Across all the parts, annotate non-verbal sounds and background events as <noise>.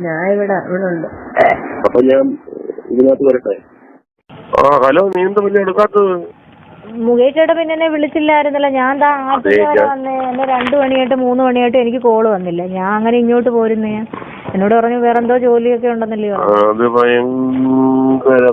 ഞാൻ ഇവിടെ ഇവിടെ ഉണ്ട്. അപ്പൊ ഞാൻ ഇതിനകത്ത് വരട്ടെ? ആ ഹലോ നീ എന്താ പിന്നെ എടുക്കാത്തത്? മുകേഷേട്ട പിന്നെ എന്നെ വിളിച്ചില്ലായിരുന്നല്ലോ. ഞാൻ ദാ ആദ്യം വന്നേ. എന്നെ രണ്ടു മണിയായിട്ട് മൂന്ന് മണിയായിട്ട് എനിക്ക് കോൾ വന്നില്ല. ഞാൻ അങ്ങനെ ഇങ്ങോട്ട് പോരുന്നേ. എന്നോട് പറഞ്ഞു വേറെന്തോ ജോലിയൊക്കെ ഉണ്ടെന്നല്ലേ ആ, അത് ഭയങ്കര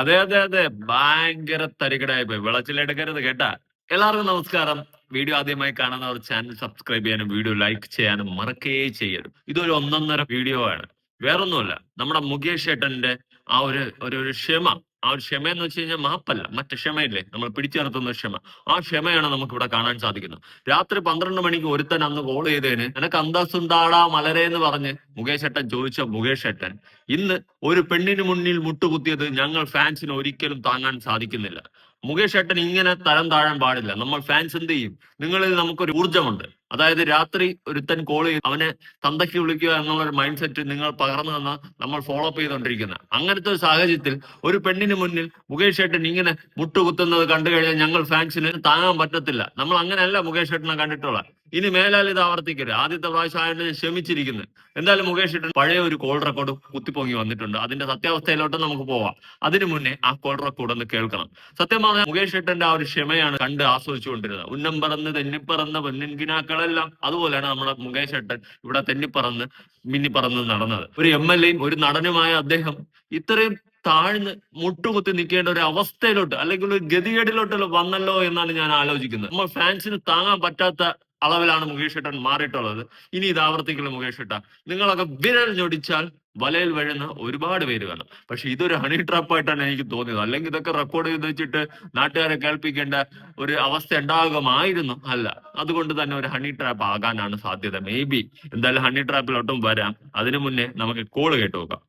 അതെ അതെ അതെ. ഭയങ്കര തരികടായി പോയി. വിളച്ചിലെടുക്കരുത് കേട്ടാ. എല്ലാവർക്കും നമസ്കാരം. വീഡിയോ ആദ്യമായി കാണുന്നവർ ചാനൽ സബ്സ്ക്രൈബ് ചെയ്യാനും വീഡിയോ ലൈക്ക് ചെയ്യാനും മറക്കേ ചെയ്യരുത്. ഇതൊരു ഒന്നൊന്നര വീഡിയോ ആണ്. വേറൊന്നുമല്ല നമ്മുടെ മുകേഷ് ഏട്ടന്റെ ആ ഒരു ഒരു ക്ഷമ ആ ഒരു ക്ഷമ എന്ന് വെച്ച് കഴിഞ്ഞാൽ മാപ്പല്ല മറ്റു ക്ഷമയില്ലേ നമ്മൾ പിടിച്ചു നിർത്തുന്ന ക്ഷമ. ആ ക്ഷമയാണ് നമുക്ക് ഇവിടെ കാണാൻ സാധിക്കുന്നത്. രാത്രി പന്ത്രണ്ട് മണിക്ക് ഒരുത്തൻ അന്ന് കോൾ ചെയ്തതിന് എനക്ക് അന്തസ്സുണ്ടാടാ മലരേ എന്ന് പറഞ്ഞ് മുകേഷ് ഏട്ടൻ ചോദിച്ച മുകേഷ് ഏട്ടൻ ഇന്ന് ഒരു പെണ്ണിന് മുന്നിൽ മുട്ടുകുത്തിയത് ഞങ്ങൾ ഫാൻസിന് ഒരിക്കലും താങ്ങാൻ സാധിക്കുന്നില്ല. മുകേഷ് ഏട്ടൻ ഇങ്ങനെ തരം താഴാൻ പാടില്ല. നമ്മൾ ഫാൻസ് എന്ത് ചെയ്യും? നിങ്ങളിൽ നമുക്കൊരു ഊർജമുണ്ട്. അതായത് രാത്രി ഒരുത്തൻ കോൾ ചെയ്ത് അവനെ തന്തയ്ക്ക് വിളിക്കുക എന്നുള്ള ഒരു മൈൻഡ് സെറ്റ് നിങ്ങൾ പകർന്നു തന്ന നമ്മൾ ഫോളോ അപ്പ് ചെയ്തുകൊണ്ടിരിക്കുന്ന അങ്ങനത്തെ ഒരു സാഹചര്യത്തിൽ ഒരു പെണ്ണിന് മുന്നിൽ മുകേഷ് ഏട്ടൻ ഇങ്ങനെ മുട്ടുകുത്തുന്നത് കണ്ടു കഴിഞ്ഞാൽ ഞങ്ങൾ ഫാൻസിന് താങ്ങാൻ പറ്റത്തില്ല. നമ്മൾ അങ്ങനെയല്ല മുകേഷ് ഏട്ടനെ കണ്ടിട്ടുള്ള ഇനി മേലാൽ ഇത് ആവർത്തിക്കരുത്. ആദ്യത്തെ പ്രാവശ്യം ആയതുകൊണ്ട് ഞാൻ ക്ഷമിച്ചിരിക്കുന്നു. എന്തായാലും മുകേഷ് ഏട്ടൻ പഴയ ഒരു കോൾ റെക്കോർഡ് കുത്തിപ്പൊങ്ങി വന്നിട്ടുണ്ട്. അതിന്റെ സത്യാവസ്ഥയിലോട്ട് നമുക്ക് പോവാം. അതിനു മുന്നേ ആ കോൾ റെക്കോർഡ് ഒന്ന് കേൾക്കണം. സത്യം പറഞ്ഞാൽ മുകേഷ് ഇട്ടന്റെ ആ ഒരു ക്ഷമയാണ് കണ്ട് ആസ്വദിച്ചുകൊണ്ടിരുന്നത്. ഉന്നം പറന്ന് തെന്നിപ്പറന്ന് പെണ്ണിൻകിനാക്കളെല്ലാം അതുപോലെയാണ് നമ്മുടെ മുകേഷ് ഇട്ടൻ ഇവിടെ തെന്നിപ്പറന്ന് മിന്നിപ്പറന്ന് നടന്നത്. ഒരു എം എൽ എയും ഒരു നടനുമായ അദ്ദേഹം ഇത്രയും താഴ്ന്ന് മുട്ടുകുത്തി നിൽക്കേണ്ട ഒരു അവസ്ഥയിലോട്ട് അല്ലെങ്കിൽ ഒരു ഗതികേടിലോട്ടല്ലോ വന്നല്ലോ എന്നാണ് ഞാൻ ആലോചിക്കുന്നത്. നമ്മൾ ഫാൻസിന് താങ്ങാൻ പറ്റാത്ത അളവിലാണ് മുകേഷ് ഏട്ടൻ മാറിയിട്ടുള്ളത്. ഇനി ഇത് ആവർത്തിക്കില്ല മുകേഷ് ഏട്ട. നിങ്ങളൊക്കെ വിരൽ ഞൊടിച്ചാൽ വലയിൽ വഴുന്ന ഒരുപാട് പേര് കാണും. പക്ഷെ ഇതൊരു ഹണി ട്രാപ്പായിട്ടാണ് എനിക്ക് തോന്നിയത്. അല്ലെങ്കിൽ ഇതൊക്കെ റെക്കോർഡ് ചെയ്ത് വെച്ചിട്ട് നാട്ടുകാരെ കേൾപ്പിക്കേണ്ട ഒരു അവസ്ഥ ഉണ്ടാകുമായിരുന്നു. അല്ല അതുകൊണ്ട് തന്നെ ഒരു ഹണി ട്രാപ്പ് ആകാനാണ് സാധ്യത. മേ ബി എന്തായാലും ഹണി ട്രാപ്പിലോട്ടും വരാം. അതിനു മുന്നേ നമുക്ക് കോൾ കേട്ടു നോക്കാം.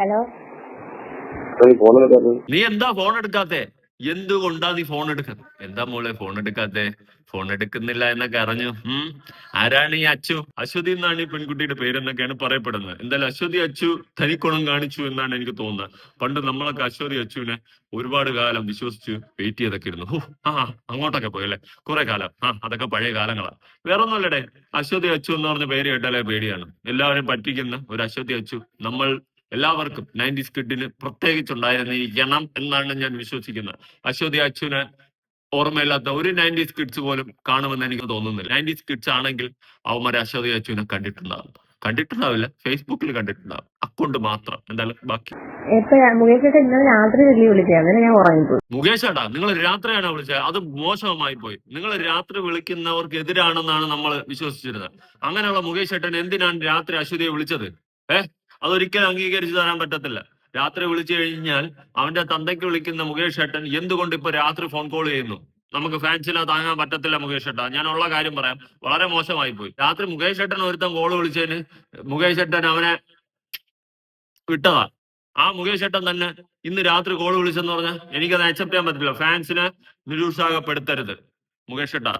ഹലോ. നീ എന്താ ഫോൺ എടുക്കാത്തെ? എന്തുകൊണ്ടാ നീ ഫോൺ എടുക്കുന്നത്? എന്താ മോളെ ഫോൺ എടുക്കാത്തെ? ഫോൺ എടുക്കുന്നില്ല എന്നൊക്കെ അറിഞ്ഞു. ഉം. ആരാണ് ഈ അച്ചു? അശ്വതി എന്നാണ് ഈ പെൺകുട്ടിയുടെ പേരെന്നൊക്കെയാണ് പറയപ്പെടുന്നത്. എന്തായാലും അശ്വതി അച്ചു തനിക്കുണം കാണിച്ചു എന്നാണ് എനിക്ക് തോന്നുന്നത്. പണ്ട് നമ്മളൊക്കെ അശ്വതി അച്ചുവിനെ ഒരുപാട് കാലം വിശ്വസിച്ച് വെയിറ്റ് ചെയ്തൊക്കെ ഇരുന്നു. ഹോ, ആ അങ്ങോട്ടൊക്കെ പോയല്ലേ കുറെ കാലം. ആ അതൊക്കെ പഴയ കാലങ്ങളാ. വേറൊന്നുമല്ലടേ. അശ്വതി അച്ചു എന്ന് പറഞ്ഞ പേര് കേട്ടാലേ പേടിയാണ്. എല്ലാവരും പറ്റിക്കുന്ന ഒരു അശ്വതി അച്ചു നമ്മൾ എല്ലാവർക്കും നയന്റീസ് കിഡിന് പ്രത്യേകിച്ചുണ്ടായിരുന്നിരിക്കണം എന്നാണ് ഞാൻ വിശ്വസിക്കുന്നത്. അശ്വതി അച്ഛന് ഓർമ്മയില്ലാത്ത ഒരു നയന്റീസ് കിഡ്സ് പോലും കാണുമെന്ന് എനിക്ക് തോന്നുന്നില്ല. നയന്റീസ് സ്കിഡ്സ് ആണെങ്കിൽ അവന്മാരെ അശ്വതി അച്ഛനെ കണ്ടിട്ടുണ്ടാവും. കണ്ടിട്ടുണ്ടാവില്ല. ഫേസ്ബുക്കിൽ കണ്ടിട്ടുണ്ടാവും. അക്കൗണ്ട് മാത്രം. എന്തായാലും ബാക്കി എപ്പോഴാ? മുകേഷ് ചേട്ടാ ഇന്നലെ രാത്രി വലിയ വിളിച്ചത്. ഞാൻ ഉറങ്ങിപ്പോയി. മുകേഷ് ഏട്ടാ നിങ്ങൾ രാത്രിയാണ് വിളിച്ചത്? അത് മോശമായി പോയി. നിങ്ങൾ രാത്രി വിളിക്കുന്നവർക്ക് എതിരാണെന്നാണ് നമ്മൾ വിശ്വസിച്ചിരുന്നത്. അങ്ങനെയുള്ള മുകേഷ് ഏട്ടൻ എന്തിനാണ് രാത്രി അശ്വതിയെ വിളിച്ചത്? ഏ? അതൊരിക്കലും അംഗീകരിച്ചു തരാൻ പറ്റത്തില്ല. രാത്രി വിളിച്ചു കഴിഞ്ഞാൽ അവന്റെ തന്തയ്ക്ക് വിളിക്കുന്ന മുകേഷ് ഏട്ടൻ എന്തുകൊണ്ട് ഇപ്പൊ രാത്രി ഫോൺ കോൾ ചെയ്യുന്നു? നമുക്ക് ഫാൻസിനെ താങ്ങാൻ പറ്റത്തില്ല മുകേഷ് ഏട്ടാ. ഞാൻ ഉള്ള കാര്യം പറയാം. വളരെ മോശമായി പോയി. രാത്രി മുകേഷ് ഏട്ടൻ ഒരുത്തൻ കോൾ വിളിച്ചതിന് മുകേഷ് ഏട്ടൻ അവനെ വിട്ടതാ. ആ മുകേഷ് ഏട്ടൻ തന്നെ ഇന്ന് രാത്രി കോൾ വിളിച്ചെന്ന് പറഞ്ഞാൽ എനിക്കത് അക്സെപ്റ്റ് ചെയ്യാൻ പറ്റില്ല ഫാൻസിനെ നിരുത്സാഹപ്പെടുത്തരുത്. മുകേഷ് ഏട്ടാ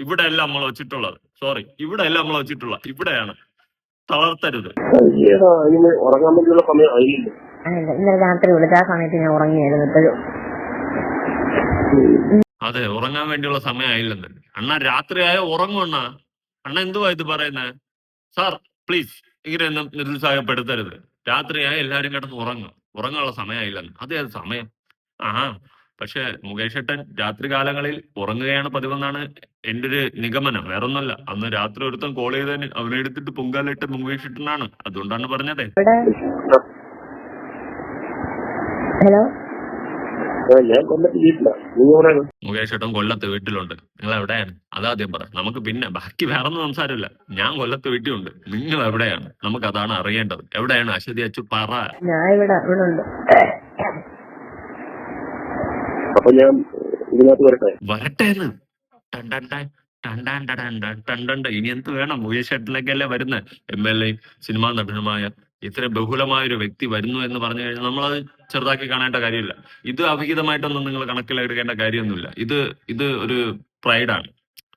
ഇവിടെയല്ല നമ്മൾ വെച്ചിട്ടുള്ളത്. സോറി ഇവിടെയല്ല നമ്മൾ വെച്ചിട്ടുള്ളത്. ഇവിടെയാണ്. തളർത്തരുത്. ഉറങ്ങാൻ വേണ്ടിയുള്ള സമയം ആയില്ല? ഇന്നലെ രാത്രി വിളിച്ച ആ സമയത്ത് ഞാൻ ഉറങ്ങിയായിരുന്നു ഇപ്പോഴും. അതെ ഉറങ്ങാൻ വേണ്ടിയുള്ള സമയമായില്ലെന്ന് അണ്ണ രാത്രിയായ ഉറങ്ങും അണ്ണ. അണ്ണ എന്തുവാ ഇത് പറയുന്നത് സാർ പ്ലീസ് ഇങ്ങനെ ഒന്നും നിരുത്സാഹപ്പെടുത്തരുത്. രാത്രിയായ എല്ലാരും കിടന്ന് ഉറങ്ങും. ഉറങ്ങാനുള്ള സമയമായില്ലെന്ന് അതെ അത് സമയം. ആ പക്ഷെ മുകേഷ് ഏട്ടൻ രാത്രി കാലങ്ങളിൽ ഉറങ്ങുകയാണ് പതിവെന്നാണ് എന്റെ ഒരു നിഗമനം. വേറൊന്നല്ല അന്ന് രാത്രി ഒരുത്തൻ കോൾ ചെയ്തതിന് അവനെ എടുത്തിട്ട് പൊങ്കാലിട്ട് മുകേഷ് ഏട്ടനാണ്. അതുകൊണ്ടാണ് പറഞ്ഞത്. ഹലോ? മുകേഷ് ഏട്ടൻ കൊല്ലത്ത് വീട്ടിലുണ്ട്. നിങ്ങൾ എവിടെയാണ് അതാദ്യം പറ. നമുക്ക് പിന്നെ ബാക്കി വേറെ ഒന്നും സംസാരമില്ല. ഞാൻ കൊല്ലത്ത് വീട്ടിലുണ്ട്. നിങ്ങൾ എവിടെയാണ്? നമുക്ക് അതാണ് അറിയേണ്ടത്. എവിടെയാണ്? അശ്വതി അച്ചു പറ. ഞാൻ ഇവിടെ ഇവിടെ ഉണ്ട്. അപ്പൊ ഞാൻ ഇതിനകത്ത് വരട്ടെ വരട്ടെ ഇനി എന്ത് വേണം ഉയർച്ചട്ടിലേക്കല്ലേ വരുന്നത് എം എൽ എ സിനിമാ നടനുമായ ഇത്ര ബഹുലമായ ഒരു വ്യക്തി വരുന്നു എന്ന് പറഞ്ഞു കഴിഞ്ഞാൽ നമ്മൾ അത് ചെറുതാക്കി കാണേണ്ട കാര്യമില്ല ഇത് അഭിഹിതമായിട്ടൊന്നും നിങ്ങൾ കണക്കിലെടുക്കേണ്ട കാര്യമൊന്നുമില്ല ഇത് ഇത് ഒരു പ്രൈഡാണ്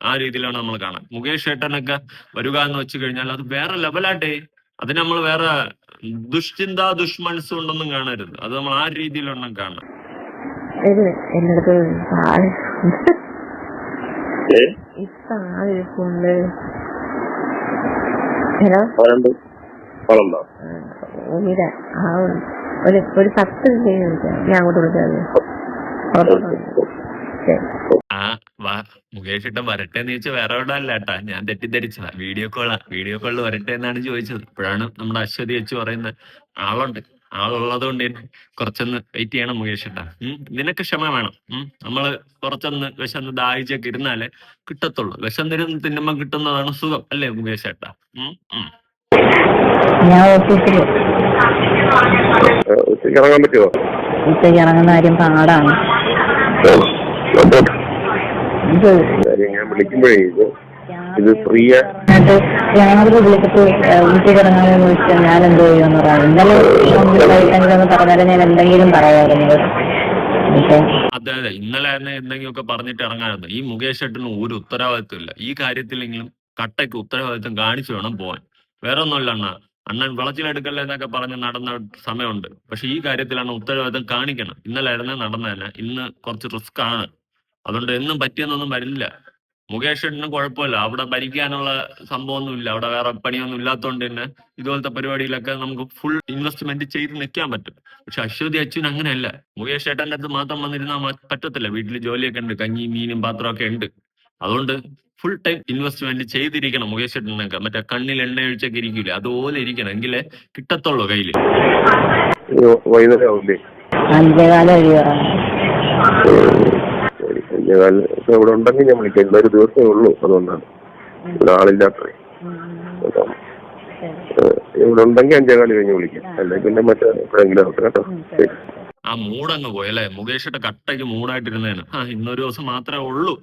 ആ രീതിയിലാണ് നമ്മൾ കാണാൻ മുകേഷ് ഏട്ടനൊക്കെ വരിക എന്ന് വെച്ചു കഴിഞ്ഞാൽ അത് വേറെ ലെവലാട്ടെ അതിന് നമ്മൾ വേറെ ദുശ്ചിന്ത ദുഷ്മനസ്സുകൊണ്ടൊന്നും കാണരുത് അത് നമ്മൾ ആ രീതിയിലൊന്നും കാണാം ഇത് എന്റെ അടുത്ത് താഴെ ഏ? ഇപ്പൊ ആരിപ്പുണ്ട് ഹലോ? ഒരു ഒരു പത്ത് പേര് ഞാൻ അങ്ങോട്ട് വിളിക്കാം ആ വാ മുകേഷ് ഏട്ടൻ വരട്ടെ എന്ന് ചോദിച്ചാൽ വേറെ എവിടെ അല്ല ഏട്ടാ ഞാൻ തെറ്റിദ്ധരിച്ചതാ. വീഡിയോ കോളാ. വീഡിയോ കോളിൽ വരട്ടെ എന്നാണ് ചോദിച്ചത്. ഇപ്പോഴാണ് നമ്മുടെ അശ്വതി വെച്ച് പറയുന്നത് ആളുണ്ട്. ആളുള്ളത് കൊണ്ട് തന്നെ കുറച്ചൊന്ന് വെയിറ്റ് ചെയ്യണം മുകേഷ് ഏട്ടാ. നിനക്ക് ക്ഷമ വേണം. ഉം നമ്മൾ കുറച്ചൊന്ന് വിശന്ന് ദാഹിച്ചൊക്കെ ഇരുന്നാലേ കിട്ടത്തുള്ളൂ. വിശന്നിരുന്ന് തിന്നുമ്പോ കിട്ടുന്നതാണ് സുഖം. അല്ലേ മുകേഷ് ഏട്ടാ? ഉം ഉം. ഞാൻ ഓഫീസിൽ ഉച്ചയ്ക്ക് ഇറങ്ങാൻ പറ്റുമോ ഉച്ചയ്ക്ക് ഇറങ്ങുന്ന കാര്യം പാടാണ് ഇത് ഞാൻ വിളിക്കുമ്പോഴേ ഇത് ഇത് ഫ്രീ എന്നിട്ട് രാവിലെ വിളിച്ചിട്ട് വീട്ടിൽ ഞാൻ എന്തോ ചെയ്യുമെന്ന് പറയാം. ഇന്നലെ എന്തെങ്കിലും പറഞ്ഞാൽ ഞാൻ എന്തെങ്കിലും അതെ അതെ. ഇന്നലെ തന്നെ എന്തെങ്കിലുമൊക്കെ പറഞ്ഞിട്ട് ഇറങ്ങാറുണ്ട് ഈ മുകേഷ് ഏട്ടന് ഒരു ഉത്തരവാദിത്വം ഇല്ല ഈ കാര്യത്തിലെങ്കിലും കട്ടയ്ക്ക് ഉത്തരവാദിത്വം കാണിച്ചു വേണം പോവാൻ. വേറെ ഒന്നുമില്ല അണ്ണ. അണ്ണൻ വിളച്ചിലെടുക്കല്ലേ എന്നൊക്കെ പറഞ്ഞ് നടന്ന സമയമുണ്ട്. പക്ഷെ ഈ കാര്യത്തിലാണ് ഉത്തരവാദിത്വം കാണിക്കണം. ഇന്നലെ നടന്നതല്ല. ഇന്ന് കുറച്ച് റിസ്ക് ആണ് അതുകൊണ്ട് എന്നും പറ്റിയെന്നൊന്നും വരില്ല. മുകേഷ് ഏട്ടന് കുഴപ്പമില്ല. അവിടെ ഭരിക്കാനുള്ള സംഭവമൊന്നുമില്ല. അവിടെ വേറെ പണിയൊന്നും ഇല്ലാത്തതുകൊണ്ട് തന്നെ ഇതുപോലത്തെ പരിപാടിയിലൊക്കെ നമുക്ക് ഫുൾ ഇൻവെസ്റ്റ്മെന്റ് ചെയ്ത് നിൽക്കാൻ പറ്റും. പക്ഷെ അശ്വതി അച്ഛൻ അങ്ങനെയല്ല. മുകേഷ് ഏട്ടന്റെ അടുത്ത് മാത്രം വന്നിരുന്നാൽ പറ്റത്തില്ല. വീട്ടിൽ ജോലിയൊക്കെ ഉണ്ട്. കഞ്ഞി മീനും പാത്രമൊക്കെ ഉണ്ട്. അതുകൊണ്ട് ഫുൾ ടൈം ഇൻവെസ്റ്റ്മെന്റ് ചെയ്തിരിക്കണം മുകേഷ് ഏട്ടനൊക്കെ മറ്റേ കണ്ണിൽ എണ്ണ ഒഴിച്ചൊക്കെ ഇരിക്കില്ല അതുപോലെ ഇരിക്കണം. എങ്കിലേ കിട്ടത്തുള്ളൂ കയ്യിൽ. വൈകുന്നേരം കഴിയാറാണ് ഇവിടെ ഉണ്ടെങ്കിൽ ഞാൻ വിളിക്കാം. ഒരു ദിവസമേ ഉള്ളൂ അതുകൊണ്ടാണ്. ഇവിടെ. ഏഹ് ഇവിടെ ഉണ്ടെങ്കിൽ അഞ്ചേകാലി കഴിഞ്ഞ് വിളിക്കാം. അല്ലെങ്കിൽ പിന്നെ മറ്റേ എപ്പോഴെങ്കിലും ആവട്ടെ കേട്ടോ. ശരി. ആ മൂടങ്ങ് പോയല്ലേ മുകേഷിട്ട് കട്ടയ്ക്ക് മൂടായിട്ടിരുന്നേന് ആ ഇന്നൊരു ദിവസം മാത്രമേ ഉള്ളൂ.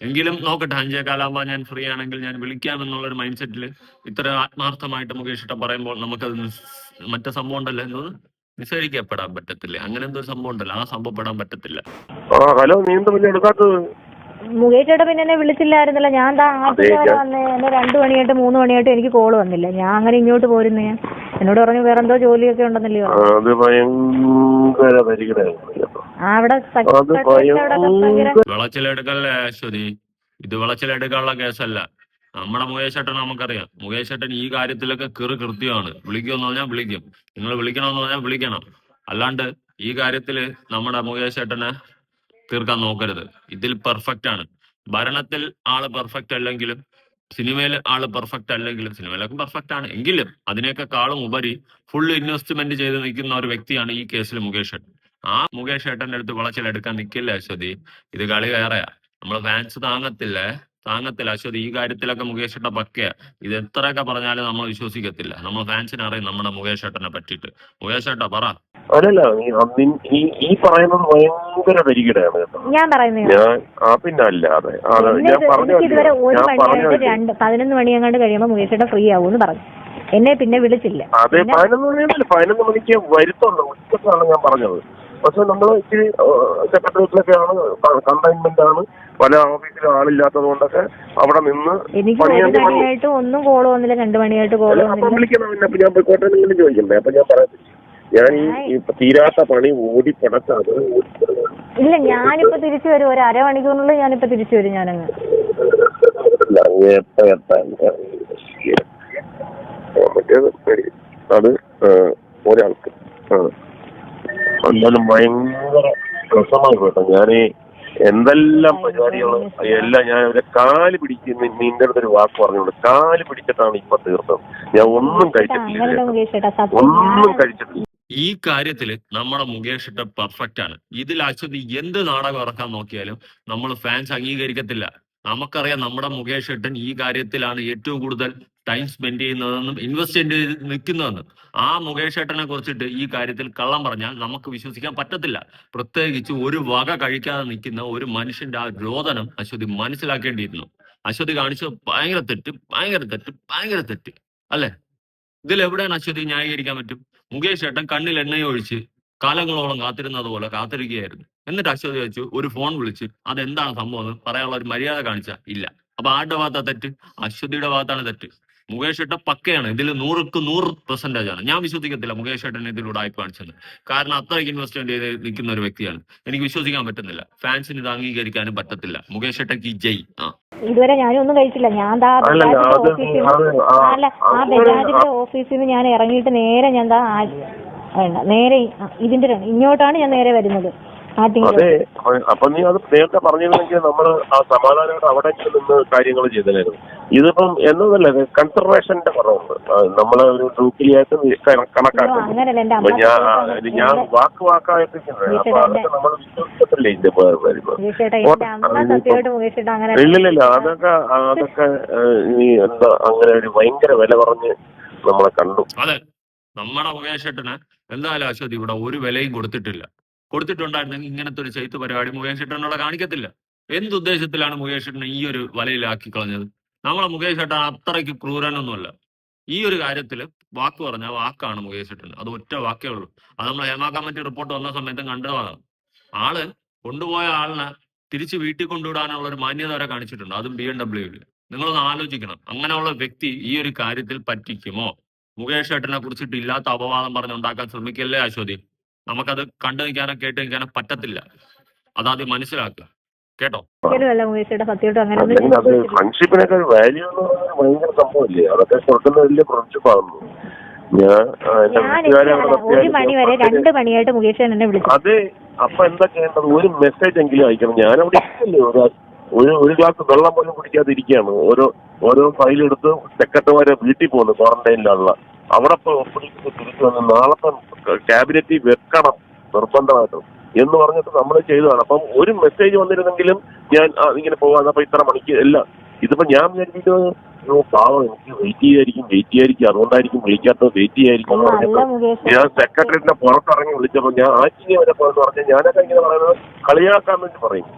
എങ്കിലും നോക്കട്ടെ അഞ്ചേ കാലാകുമ്പോൾ ഞാൻ ഫ്രീ ആണെങ്കിൽ ഞാൻ വിളിക്കാം എന്നുള്ളൊരു മൈൻഡ് സെറ്റിൽ ഇത്ര ആത്മാർത്ഥമായിട്ട് മുകേഷ് പറയുമ്പോൾ നമുക്കത് മറ്റേ സംഭവം ഉണ്ടല്ലോ എന്തോന്ന്? നിസ്സരിക്കപ്പെടാൻ പറ്റത്തില്ല. അങ്ങനെ എന്തോ സംഭവം ഉണ്ടല്ലോ. ആ സംഭവം പെടാൻ പറ്റത്തില്ല. ആ ഹലോ നീ എന്താ പിന്നെ എടുക്കാത്തത്? പിന്നെ എന്നെ വിളിച്ചില്ലായിരുന്നല്ലോ. ഞാൻ ദാ ആറ്റിൽ വരെ വന്ന് എന്നെ രണ്ടു മണിയായിട്ട് മൂന്ന് മണിയായിട്ട് എനിക്ക് കോൾ വന്നില്ല. ഞാൻ അങ്ങനെ ഇങ്ങോട്ട് പോരുന്നേ. എന്നോട് പറഞ്ഞു വേറെ എന്തോ ജോലിയൊക്കെ ഉണ്ടെന്നല്ലേ ആ, പറഞ്ഞു അത് ഭയങ്കര പരിഗണന ആ അവിടെ അത് സെക്രട്ടറി അവിടെ ഭയങ്കര വിളച്ചിലെടുക്കല്ലേ അശ്വതി ഇത് വിളച്ചിലെടുക്കാനുള്ള കേസല്ല. നമ്മുടെ മുകേഷ് ഏട്ടൻ നമുക്കറിയാം. മുകേഷ് ഏട്ടൻ ഈ കാര്യത്തിലൊക്കെ കീറി കൃത്യമാണ്. വിളിക്കുമെന്ന് പറഞ്ഞാൽ വിളിക്കും. നിങ്ങൾ വിളിക്കണമെന്ന് പറഞ്ഞാൽ വിളിക്കണം. അല്ലാണ്ട് ഈ കാര്യത്തിൽ നമ്മുടെ മുകേഷ് ഏട്ടനെ തീർക്കാൻ നോക്കരുത്. ഇതിൽ പെർഫെക്റ്റ് ആണ്. ഭരണത്തിൽ ആൾ പെർഫെക്റ്റ് അല്ലെങ്കിലും സിനിമയിൽ ആൾ പെർഫെക്റ്റ് അല്ലെങ്കിലും സിനിമയിലൊക്കെ പെർഫെക്റ്റ് ആണ്. എങ്കിലും അതിനേക്കാളും ഉപരി ഫുൾ ഇൻവെസ്റ്റ്മെന്റ് ചെയ്ത് നിൽക്കുന്ന ഒരു വ്യക്തിയാണ് ഈ കേസിൽ മുകേഷ് ഏട്ടൻ ആ മുകേഷ് ഏട്ടന്റെ അടുത്ത് വളച്ചിലെടുക്കാൻ നിൽക്കില്ല അശ്വതി. ഇത് കളി വേറെയാ. നമ്മളെ ഫാൻസ് താങ്ങത്തില്ലേ. താങ്ങത്തില്ല. അശ്വതി ഈ കാര്യത്തിലൊക്കെ മുകേഷ് ഏട്ടൻ പക്കയാ. ഇത് എത്രയൊക്കെ പറഞ്ഞാലും നമ്മൾ വിശ്വസിക്കത്തില്ല. നമ്മൾ ഫാൻസിന് അറിയാം നമ്മുടെ മുകേഷ് ഏട്ടനെ പറ്റിയിട്ട്. മുകേഷ് ഏട്ടാ പറ. അല്ലല്ല നീ ഈ ഈ പറയുന്നത് ഭയങ്കര പരിഗണയാണ് ഞാൻ പറയുന്നത് ഞാൻ ആ പിന്നെ അല്ലാതെ അതെ, ഇതുവരെ ഒരു രണ്ട് പതിനൊന്ന് മണി അങ്ങാണ്ട് കഴിയുമ്പോൾ മുകേഷ് ഏട്ടൻ ഫ്രീ ആവൂന്ന് പറഞ്ഞു. എന്നെ പിന്നെ വിളിച്ചില്ല. അതെ പിന്നെ പതിനൊന്ന് മണിയല്ല പതിനൊന്ന് മണിക്ക് വരുത്തുള്ളൂ ഉച്ചക്കാണ് ഞാൻ പറഞ്ഞത്. പക്ഷെ നമ്മൾ ഇച്ചിരി സെക്രട്ടേറിയറ്റിലൊക്കെയാണ് കണ്ടെയ്ൻമെന്റ് ആണ് പല ഓഫീസിലും ആളില്ലാത്തത് കൊണ്ടൊക്കെ അവിടെ നിന്ന് എനിക്ക് ഒരു മണിയായിട്ട് ഒന്നും കോൾ വന്നില്ല രണ്ട് മണിയായിട്ട് കോൾ അപ്പം വന്നില്ല വിളിക്കണം പിന്നെ അപ്പൊ ഞാൻ പോയിക്കോട്ടെ എന്നെങ്കിലും ചോദിക്കണ്ടേ? അപ്പൊ ഞാൻ പറയാം. ഞാൻ ഈ തീരാത്ത പണി ഓടി പടച്ചത് ഇല്ല ഞാനിപ്പോ തിരിച്ചു വരും. ഒരു അരമണിക്കൂറിനുള്ളിൽ ഞാനിപ്പോ തിരിച്ചു വരും ഞാനങ്ങ്. എത്താൻ മറ്റേത് പേടി. അത് ആ, ഒരാൾക്ക്. ആ. എന്നാലും ഭയങ്കര രസമായി കേട്ടോ. ഞാൻ എന്തെല്ലാം പരിപാടികൾ എല്ലാം ഞാൻ അവരെ കാൽ പിടിച്ച് നിന്റെ അടുത്തൊരു വാക്ക് പറഞ്ഞോണ്ട് കാൽ പിടിച്ചിട്ടാണ് ഇപ്പൊ തീർത്തത്. ഞാൻ ഒന്നും കഴിച്ചിട്ടില്ല ഒന്നും കഴിച്ചിട്ടില്ല. ഈ കാര്യത്തിൽ നമ്മുടെ മുകേഷ് ഇട്ട പെർഫെക്റ്റ് ആണ്. ഇതിൽ അശ്വതി എന്ത് നാടകം ഇറക്കാൻ നോക്കിയാലും നമ്മൾ ഫാൻസ് അംഗീകരിക്കത്തില്ല. നമുക്കറിയാം നമ്മുടെ മുകേഷ് ഏട്ടൻ ഈ കാര്യത്തിലാണ് ഏറ്റവും കൂടുതൽ ടൈം സ്പെൻഡ് ചെയ്യുന്നതെന്നും ഇൻവെസ്റ്റ് ചെയ്ത് നിൽക്കുന്നതെന്നും. ആ മുകേഷ് ഏട്ടനെ കുറിച്ചിട്ട് ഈ കാര്യത്തിൽ കള്ളം പറഞ്ഞാൽ നമുക്ക് വിശ്വസിക്കാൻ പറ്റത്തില്ല. പ്രത്യേകിച്ച് ഒരു വക കഴിക്കാതെ നിൽക്കുന്ന ഒരു മനുഷ്യന്റെ ആ രോദനം അശ്വതി മനസ്സിലാക്കേണ്ടിയിരുന്നു. അശ്വതി കാണിച്ചത് ഭയങ്കര തെറ്റ് ഭയങ്കര തെറ്റ് ഭയങ്കര തെറ്റ്. അല്ലെ? ഇതിൽ എവിടെയാണ് അശ്വതി ന്യായീകരിക്കാൻ പറ്റും? മുകേഷ് ഏട്ടൻ കണ്ണിൽ എണ്ണയും ഒഴിച്ച് കാലങ്ങളോളം കാത്തിരുന്നത് പോലെ കാത്തിരിക്കുകയായിരുന്നു. എന്നിട്ട് അശ്വതി വെച്ചു ഒരു ഫോൺ വിളിച്ച് അതെന്താണ് സംഭവം എന്ന് പറയാനുള്ള ഒരു മര്യാദ കാണിച്ച? ഇല്ല. അപ്പൊ ആരുടെ ഭാഗത്താ തെറ്റ്? അശ്വതിയുടെ ഭാഗത്താണ് തെറ്റ്. മുകേഷ് ഏട്ടൻ പക്കയാണ്. ഇതിൽ നൂറുക്ക് നൂറ് പെർസെന്റേജ് ആണ്. ഞാൻ വിശ്വസിക്കത്തില്ല മുകേഷ് ഏട്ടൻ ഇതിലൂടെ ആയി കാണിച്ചത് കാരണം അത്രയ്ക്ക് ഇൻവെസ്റ്റ്മെന്റ് ചെയ്ത് നിൽക്കുന്ന ഒരു വ്യക്തിയാണ്. എനിക്ക് വിശ്വസിക്കാൻ പറ്റുന്നില്ല. ഫാൻസിന് ഇത് അംഗീകരിക്കാനും പറ്റത്തില്ല. മുകേഷ് ഏട്ടൻ കി ജയ്. ആ. ഇതുവരെ ഞാനും ഒന്നും കഴിച്ചില്ല. ഞാൻ ദാ ബജാജിന്റെ ഓഫീസിൽ അല്ല ആ ബജാജിന്റെ ഓഫീസിൽ നിന്ന് ഞാൻ ഇറങ്ങിയിട്ട് നേരെ ഞാൻ ദാ വേണ്ട നേരെ ഇതിന്റെ ഇങ്ങോട്ടാണ് ഞാൻ നേരെ വരുന്നത്. അതെ അപ്പൊ- നീ അത് നേരത്തെ പറഞ്ഞിരുന്നെങ്കിൽ നമ്മൾ ആ സമാധാനമായിട്ട് അവിടെ നിന്ന് കാര്യങ്ങൾ ചെയ്തതായിരുന്നു ഇതിപ്പം എന്നതല്ല കൺസർവേഷന്റെ കുറവുണ്ട്. നമ്മളെ ഒരു ഗ്രൂപ്പിലായിട്ട് കണക്കാക്കുന്നു. ഞാൻ ഞാൻ വാക്ക് വാക്കായിട്ടിരിക്കുന്നത്. അപ്പൊ അതൊക്കെ നമ്മൾ വിശ്വസിച്ചിട്ടില്ലേ ഇതിന്റെ അങ്ങനെ ഇല്ലില്ല അതൊക്കെ അതൊക്കെ നീ എന്താ അങ്ങനെ ഒരു ഭയങ്കര വില പറഞ്ഞ് നമ്മളെ കണ്ടു. അതെ നമ്മുടെ മുകേഷ് ഏട്ടന് എന്തായാലും അശ്വതി ഇവിടെ ഒരു വിലയും കൊടുത്തിട്ടില്ല. കൊടുത്തിട്ടുണ്ടായിരുന്നെങ്കിൽ ഇങ്ങനത്തെ ഒരു ചൈത്ത് പരിപാടി മുകേഷ് ഏട്ടനോടെ കാണിക്കത്തില്ല. എന്തുദ്ദേശത്തിലാണ് മുകേഷ് ഏട്ടനെ ഈ ഒരു വലയിലാക്കി കളഞ്ഞത്? നമ്മളെ മുകേഷ് ഏട്ടൻ അത്രയ്ക്ക് ക്രൂരനൊന്നുമല്ല. ഈ ഒരു കാര്യത്തിൽ വാക്ക് പറഞ്ഞ വാക്കാണ് മുകേഷ് ഏട്ടൻ അത് ഒറ്റ വാക്കേ ഉള്ളൂ. അത് നമ്മൾ ഹേമ കമ്മിറ്റി റിപ്പോർട്ട് വന്ന സമയത്തും കണ്ടതാണ്. ആൾ കൊണ്ടുപോയ ആളിനെ തിരിച്ച് വീട്ടിൽ കൊണ്ടുവിടാനുള്ള ഒരു മാന്യത വരെ കാണിച്ചിട്ടുണ്ട്. അതും ബി എം ഡബ്ല്യുവിൽ നിങ്ങളൊന്ന് ആലോചിക്കണം. അങ്ങനെയുള്ള വ്യക്തി ഈ ഒരു കാര്യത്തിൽ പറ്റിക്കുമോ? മുകേഷ് ഏട്ടനെ കുറിച്ചിട്ട് ഇല്ലാത്ത അപവാദം പറഞ്ഞുണ്ടാക്കാൻ ശ്രമിക്കല്ലേ അശ്വതി? നമുക്കത് കണ്ടു നിൽക്കാനോ കേട്ട് നിൽക്കാനോ പറ്റത്തില്ല. അതാദ്യം മനസ്സിലാക്കുക. കേട്ടോ? വാല്യൂ ഭയങ്കര സംഭവമില്ലേ? അതൊക്കെ കൊടുക്കുന്ന വലിയ ഞാൻ ഒരു മണി വരെ രണ്ട് മണിയായിട്ട് മുകേഷ് എന്നെ വിളിച്ചു. അതെ അപ്പൊ എന്താ ചെയ്യേണ്ടത്? ഒരു മെസ്സേജ് എങ്കിലും അയക്കണം. ഞാനവിടെ ഇരിക്കല്ലേ ഒരു ഒരു ഗ്ലാസ് വെള്ളം പോലും കുടിക്കാതെ ഇരിക്കുകയാണ്. ഓരോ ഓരോ ഫയൽ എടുത്ത് സെക്രട്ടറിമാരെ വീട്ടിൽ പോകുന്നു ക്വാറന്റൈനിലുള്ള അവിടെ ഒപ്പിടിച്ച് തിരിച്ചു വന്ന് നാളത്തെ ക്യാബിനറ്റിൽ വെക്കണം നിർബന്ധമായിട്ടും എന്ന് പറഞ്ഞിട്ട് നമ്മൾ ചെയ്തതാണ്. അപ്പം ഒരു മെസ്സേജ് വന്നിരുന്നെങ്കിലും ഞാൻ ഇങ്ങനെ പോകാൻ അപ്പൊ ഇത്ര മണിക്ക് എല്ലാം ഇതിപ്പോ ഞാൻ വിചാരിക്കുന്നത് അയ്യോ, പാവം എനിക്ക് വെയിറ്റ് ചെയ്യായിരിക്കും വെയിറ്റ് ചെയ്യായിരിക്കും. അതുകൊണ്ടായിരിക്കും വിളിക്കാത്തത്. വെയിറ്റ് ചെയ്യായിരിക്കും എന്ന് പറഞ്ഞിട്ട് ഞാൻ സെക്രട്ടറിയുടെ പുറത്തിറങ്ങി വിളിച്ചപ്പോ ഞാൻ ആറ്റിനെ വരെ പുറത്ത് പറഞ്ഞു ഞാനൊക്കെ ഇങ്ങനെ പറയുന്നത് കളിയാക്കാൻ വേണ്ടി പറയും.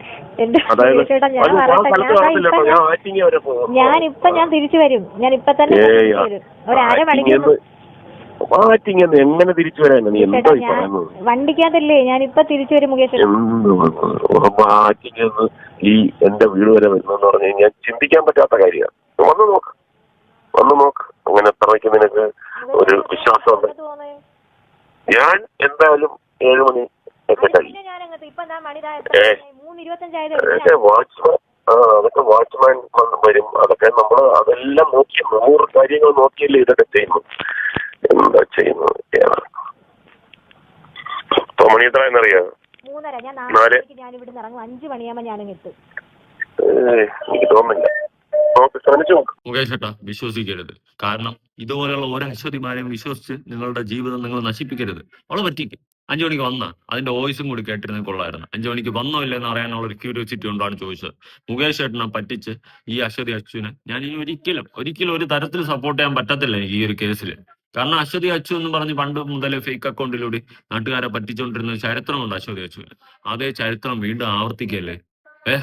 അതായത് ഞാൻ ആറ്റിങ്ങ വരെ പോകും ഞാൻ ഇപ്പൊ ഞാൻ തിരിച്ചു വരും. ഞാൻ ഇപ്പൊ തന്നെ ആറ്റിങ്ങ എങ്ങനെ തിരിച്ചു വരാൻ നീ എന്താ പറയുന്നത്? വണ്ടിക്കകത്തല്ലേ ഞാൻ ഇപ്പൊ തിരിച്ചു വരും മുകേഷ് ആറ്റിങ്ങ ഈ എന്റെ വീട് വരെ വരുന്നെന്ന് പറഞ്ഞു കഴിഞ്ഞാൽ ചിന്തിക്കാൻ പറ്റാത്ത കാര്യമാണ്. വന്ന് നോക്ക്. വന്ന് നോക്ക്. അങ്ങനെ എത്രയ്ക്ക് നിനക്ക് ഒരു വിശ്വാസം ഞാൻ എന്തായാലും ഏഴ് മണി ഒക്കെ കഴിയും വാച്ച്മാൻ ആ അതൊക്കെ വാച്ച്മാൻ വന്ന് വരും. അതൊക്കെ നമ്മൾ അതെല്ലാം നോക്കി നൂറ് കാര്യങ്ങൾ നോക്കിയല്ലേ ഇതൊക്കെ ചെയ്യുന്നു. എന്താ ചെയ്യുന്നു? ഇപ്പൊ മണി എത്ര എന്നറിയാം? മൂന്നര. ഞാൻ നാല്. ഞാൻ ഇവിടുന്ന് ഇറങ്ങും. അഞ്ചു മണിയാകുമ്പോ ഞാൻ എത്തും. എനിക്ക് തോന്നുന്നില്ല. മുകേഷ് ഏട്ടാ വിശ്വസിക്കരുത്. കാരണം ഇതുപോലെയുള്ള ഓരോ അശ്വതിമാരെയും വിശ്വസിച്ച് നിങ്ങളുടെ ജീവിതം നിങ്ങൾ നശിപ്പിക്കരുത്. അവളെ പറ്റിക്കും. അഞ്ചു മണിക്ക് വന്ന. അതിന്റെ വോയിസും കൂടി കേട്ടിരുന്നെങ്കിൽ കൊള്ളായിരുന്നു. അഞ്ചു മണിക്ക് വന്നോ ഇല്ലെന്ന് അറിയാനുള്ള ഒരു ക്യൂരിയോസിറ്റി കൊണ്ടാണ് ചോദിച്ചത്. മുകേഷ് ഏട്ടനെ പറ്റിച്ച് ഈ അശ്വതി അച്ഛനെ ഞാൻ ഇനി ഒരിക്കലും ഒരിക്കലും ഒരു തരത്തിൽ സപ്പോർട്ട് ചെയ്യാൻ പറ്റത്തില്ല എനിക്ക് ഈ ഒരു കേസിൽ കാരണം അശ്വതി അച്ചു എന്ന് പറഞ്ഞ് പണ്ട് മുതലേ ഫേക്ക് അക്കൗണ്ടിലൂടെ നാട്ടുകാരെ പറ്റിച്ചുകൊണ്ടിരുന്ന ചരിത്രമുണ്ട് അശ്വതി അച്ചുവിന് അതേ ചരിത്രം വീണ്ടും ആവർത്തിക്കല്ലേ? ഏ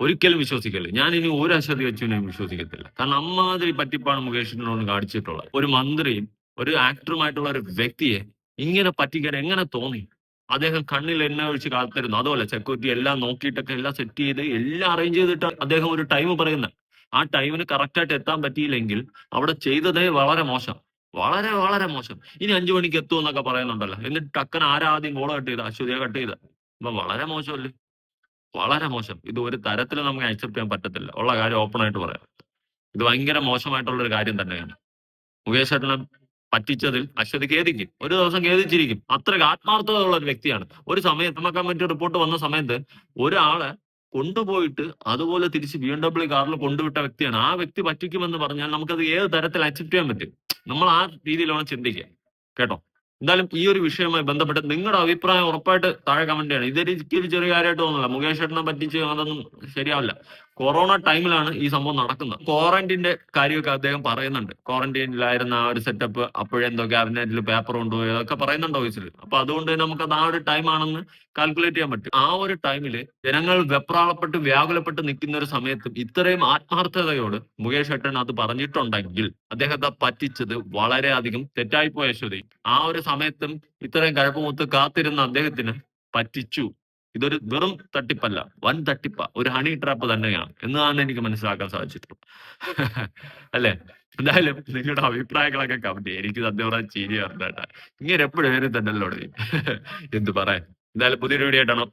ഒരിക്കലും വിശ്വസിക്കില്ല ഞാൻ ഇനി ഒരു അശ്വതി അച്ഛനെയും വിശ്വസിക്കത്തില്ല. കാരണം അമ്മാതിരി പറ്റിപ്പാണ് മുകേഷിനോട് കാണിച്ചിട്ടുള്ളത്. ഒരു മന്ത്രിയും ഒരു ആക്ടറുമായിട്ടുള്ള ഒരു വ്യക്തിയെ ഇങ്ങനെ പറ്റിക്കാൻ എങ്ങനെ തോന്നി? അദ്ദേഹം കണ്ണിൽ എണ്ണ ഒഴിച്ച് കാത്തിരുന്നു. അതുപോലെ സെക്യൂരിറ്റി എല്ലാം നോക്കിയിട്ടൊക്കെ എല്ലാം സെറ്റ് ചെയ്ത് എല്ലാം അറേഞ്ച് ചെയ്തിട്ട് അദ്ദേഹം ഒരു ടൈം പറയുന്നത് ആ ടൈമിന് കറക്റ്റായിട്ട് എത്താൻ പറ്റിയില്ലെങ്കിൽ അവിടെ ചെയ്തതേ വളരെ മോശം. വളരെ വളരെ മോശം. ഇനി അഞ്ചു മണിക്ക് എത്തും എന്നൊക്കെ പറയുന്നുണ്ടല്ലോ. എന്നിട്ട് ടക്കൻ ആരാദ്യം ഗോള കട്ട് ചെയ്ത അശ്വതിയെ കട്ട് ചെയ്ത അപ്പൊ വളരെ മോശമല്ലേ? വളരെ മോശം. ഇത് ഒരു തരത്തിൽ നമുക്ക് അക്സെപ്റ്റ് ചെയ്യാൻ പറ്റത്തില്ല. ഉള്ള കാര്യം ഓപ്പൺ ആയിട്ട് പറയാം. ഇത് ഭയങ്കര മോശമായിട്ടുള്ള ഒരു കാര്യം തന്നെയാണ്. മുകേഷ് ഏട്ടനെ പറ്റിച്ചതിൽ അശ്വതി ഖേദിക്കും. ഒരു ദിവസം ഖേദിച്ചിരിക്കും. അത്ര ആത്മാർത്ഥത ഉള്ള ഒരു വ്യക്തിയാണ്. ഒരു സമയത്ത് നമുക്ക് കമ്മിറ്റി റിപ്പോർട്ട് വന്ന സമയത്ത് ഒരാളെ കൊണ്ടുപോയിട്ട് അതുപോലെ തിരിച്ച് ബി എം ഡബ്ല്യു കാറിൽ കൊണ്ടുവിട്ട വ്യക്തിയാണ്. ആ വ്യക്തി പറ്റിക്കുമെന്ന് പറഞ്ഞാൽ നമുക്കത് ഏത് തരത്തിൽ അക്സെപ്റ്റ് ചെയ്യാൻ പറ്റും? നമ്മൾ ആ രീതിയിലാണ് ചിന്തിക്കുക. കേട്ടോ? എന്തായാലും ഈ ഒരു വിഷയവുമായി ബന്ധപ്പെട്ട് നിങ്ങളുടെ അഭിപ്രായം ഉറപ്പായിട്ട് താഴെ കമന്റ് ചെയ്യണം. ഇതൊരിക്കലും ചെറിയ കാര്യമായിട്ട് തോന്നുന്നില്ല. മുകേഷ് ഏട്ടനെ പറ്റിച്ച് അതൊന്നും ശരിയാവില്ല. കൊറോണ ടൈമിലാണ് ഈ സംഭവം നടക്കുന്നത്. ക്വാറന്റീന്റെ കാര്യമൊക്കെ അദ്ദേഹം പറയുന്നുണ്ട്. ക്വാറന്റീനിലായിരുന്ന ആ ഒരു സെറ്റപ്പ് അപ്പോഴെന്തോ ക്യാബിനറ്റിൽ പേപ്പർ കൊണ്ടുപോയി അതൊക്കെ പറയുന്നുണ്ട് ഓഫീസിൽ അപ്പൊ അതുകൊണ്ട് നമുക്ക് അത് ആ ഒരു ടൈം ആണെന്ന് കാൽക്കുലേറ്റ് ചെയ്യാൻ പറ്റും. ആ ഒരു ടൈമിൽ ജനങ്ങൾ വെപ്രാളപ്പെട്ട് വ്യാകുലപ്പെട്ട് നിൽക്കുന്ന ഒരു സമയത്ത് ഇത്രയും ആത്മാർത്ഥതയോട് മുകേഷ് ഏട്ടൻ അത് പറഞ്ഞിട്ടുണ്ടെങ്കിൽ അദ്ദേഹത്തെ പറ്റിച്ചത്? വളരെയധികം തെറ്റായിപ്പോയ ശ്രുതി ആ ഒരു സമയത്തും ഇത്രയും കഴപ്പമൊത്ത് കാത്തിരുന്ന അദ്ദേഹത്തിന് പറ്റിച്ചു. ഇതൊരു വെറും തട്ടിപ്പല്ല വൻ തട്ടിപ്പ. ഒരു ഹണി ട്രാപ്പ് തന്നെയാണ്. എന്നാണ് എനിക്ക് മനസ്സിലാക്കാൻ സാധിച്ചിട്ടുള്ളത്. <laughs> അല്ലേ? എന്തായാലും നിങ്ങളുടെ അഭിപ്രായങ്ങളൊക്കെ കമന്റ് എനിക്ക് സത്യം പറഞ്ഞാൽ ചീരി പറഞ്ഞേട്ടാ ഇങ്ങനെ എപ്പോഴും തന്നെയല്ലോ <laughs> എന്ത് പറയാൻ? എന്തായാലും പുതിയൊരു വീഡിയോ ആയിട്ടാണോ.